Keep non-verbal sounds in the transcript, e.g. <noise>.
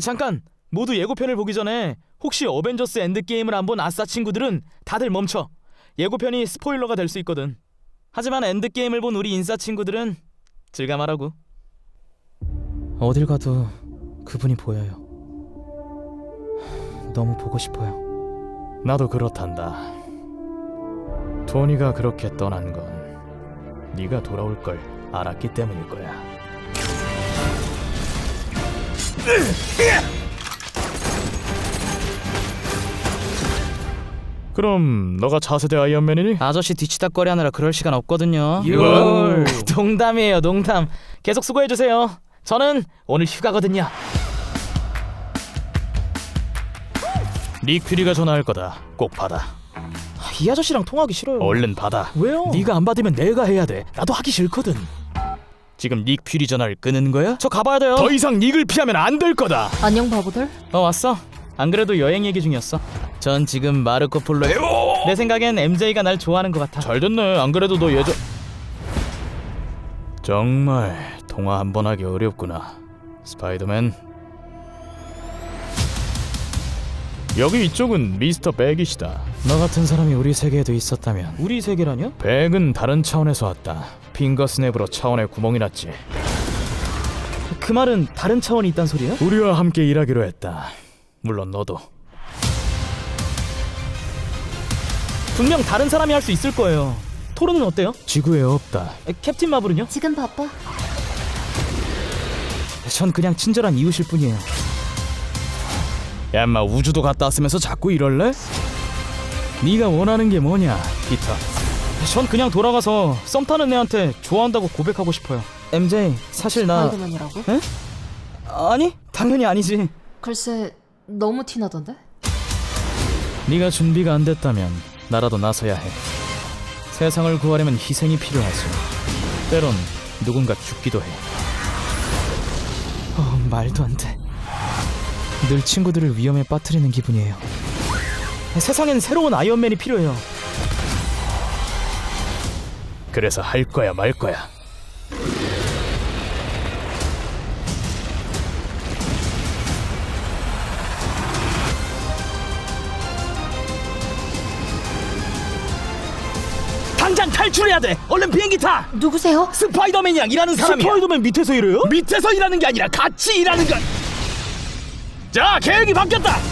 잠깐 모두 예고편을 보기 전에 혹시 어벤져스 엔드게임을 안 본 아싸 친구들은 다들 멈춰. 예고편이 스포일러가 될 수 있거든. 하지만 엔드게임을 본 우리 인싸 친구들은 질감하라고. 어딜 가도 그분이 보여요. 너무 보고 싶어요. 나도 그렇단다. 토니가 그렇게 떠난 건 네가 돌아올 걸 알았기 때문일 거야. 그럼 너가 차세대 아이언맨이니? 아저씨 뒤치다거리 하느라 그럴 시간 없거든요 열. <laughs> 농담이에요 농담 계속 수고해 주세요 저는 오늘 휴가거든요 닉 퓨리가 전화할 거다. 꼭 받아. 이 아저씨랑 통화하기 싫어요 얼른 받아. 왜요? 네가 안 받으면 내가 해야 돼. 나도 하기 싫거든. 지금 닉 퓨리 전화를 끊는 거야? 저 가봐야 돼요 더 이상 닉을 피하면 안 될 거다. 안녕 바보들. 어 왔어 안 그래도 여행 얘기 중이었어 전 지금 마르코 폴로에 내 생각엔 MJ가 날 좋아하는 것 같아 잘 됐네. 안 그래도 너 예전 정말 통화 한 번 하기 어렵구나. 스파이더맨. 여기 이쪽은 미스터 백이시다. 너 같은 사람이 우리 세계에도 있었다면 우리 세계라뇨? 백은 다른 차원에서 왔다. 핑거 스냅으로 차원에 구멍이 났지. 그 말은 다른 차원이 있단 소리야? 우리와 함께 일하기로 했다. 물론 너도. 분명 다른 사람이 할 수 있을 거예요 토르는 어때요? 지구에 없다. 에, 캡틴 마블은요? 지금 바빠. 전 그냥 친절한 이웃일 뿐이에요 야, 인마 우주도 갔다 왔으면서 자꾸 이럴래? 네가 원하는 게 뭐냐, 피터? 전 그냥 돌아가서 썸 타는 애한테 좋아한다고 고백하고 싶어요 MJ 사실 나 스파이더맨이라고? 아니 당연히 아니지 글쎄 너무 티나던데. 네가 준비가 안 됐다면 나라도 나서야 해. 세상을 구하려면 희생이 필요하지. 때론 누군가 죽기도 해. 어, 말도 안 돼 늘 친구들을 위험에 빠뜨리는 기분이에요 세상엔 새로운 아이언맨이 필요해요 그래서 할 거야 말 거야. 당장 탈출해야 돼 얼른 비행기 타 누구세요? 스파이더맨이 랑 일하는 사람이야 스파이더맨 밑에서 일해요? 밑에서 일하는 게 아니라 같이 일하는 거. 자 계획이 바뀌었다.